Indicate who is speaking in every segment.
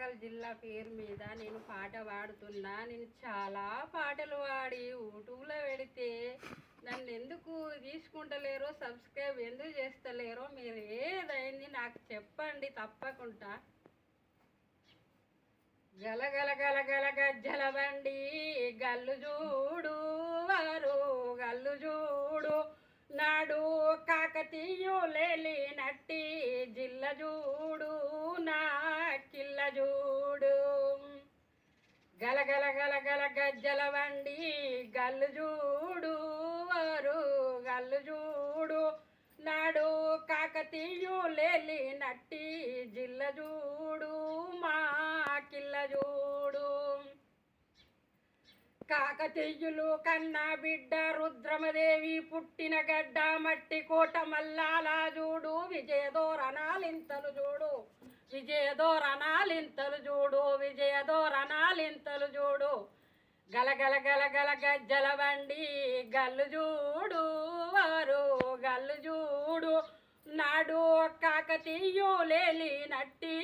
Speaker 1: వరంగల్ జిల్లా పేరు మీద నేను పాట పాడుతున్నా. నేను చాలా పాటలు పాడి యూట్యూబ్లో పెడితే నన్ను ఎందుకు తీసుకుంటలేరో సబ్స్క్రైబ్ ఎందుకు చేస్తలేరో మీరు ఏదైంది నాకు చెప్పండి తప్పకుండా. గల గల గజ్జల బండి గల్లు చూడు వారు గల్లు చూడు నాడు కాకతీయులేలి గల గల గల గల గజ్జల గల్లు చూడు వారు గల్లు చూడు. నాడు కాకతీయులేలి నట్టి జిల్ల చూడు మా కిల్ల చూడు. కాకతీయులు కన్నా బిడ్డ రుద్రమదేవి పుట్టిన గడ్డ మట్టి కోట మల్లాలా చూడు. విజయదోరణాలింతలు చూడు. విజయదోరణాలింతలు చూడు. చింతలు చూడు. గలగల గలగల గజ్జల బండి గల్లు చూడు వారు గల్లు చూడు. నాడు కాకతీయులేలి నట్టి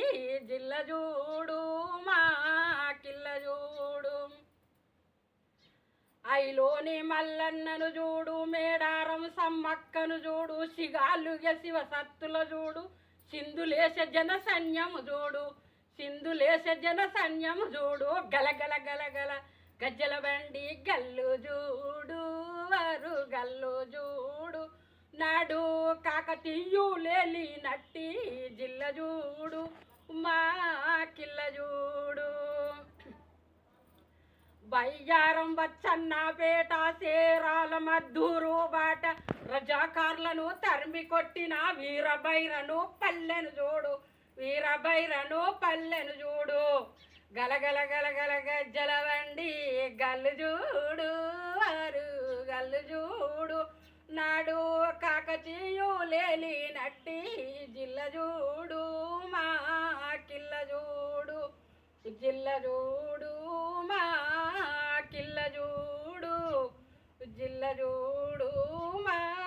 Speaker 1: జిల్ల చూడు మా కిల్ల చూడు. ఐలోని మల్లన్నను చూడు మేడారం సమ్మక్కను చూడు సిగాలుగ శివ సత్తుల చూడు సింధులేశ జన సైన్యము చూడు. సింధులేస జన సన్యము చూడు. గలగల గలగల గజ్జల బండి గల్లు చూడు. వారు గల్లు చూడు. నాడు కాకతీయులేలి నట్టి జిల్ల చూడు. మా కిల్ల చూడు. బయ్యారం వచ్చన్న పేట సేరాల మద్దూరు బాట. రజాకార్లను తరిమి కొట్టిన వీరభైరను పల్లెను చూడు. వీరభైరను పల్లెను చూడు. గలగల గలగల గజ్జల వండి గల్లు చూడు వారు గల్లు చూడు. నాడు కాకతీయులేలి నట్టి జిల్ల చూడు మా కిల్ల చూడు. జిల్ల చూడు మా కిల్ల చూడు. జిల్ల చూడు మా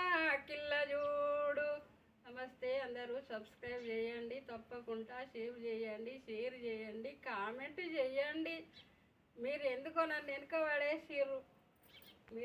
Speaker 1: సబ్స్క్రైబ్ చేయండి తప్పకుండా సేవ్ చేయండి షేర్ చేయండి కామెంట్ చేయండి. మీరు ఎందుకో నన్ను వెనుక పడేసిర్రు.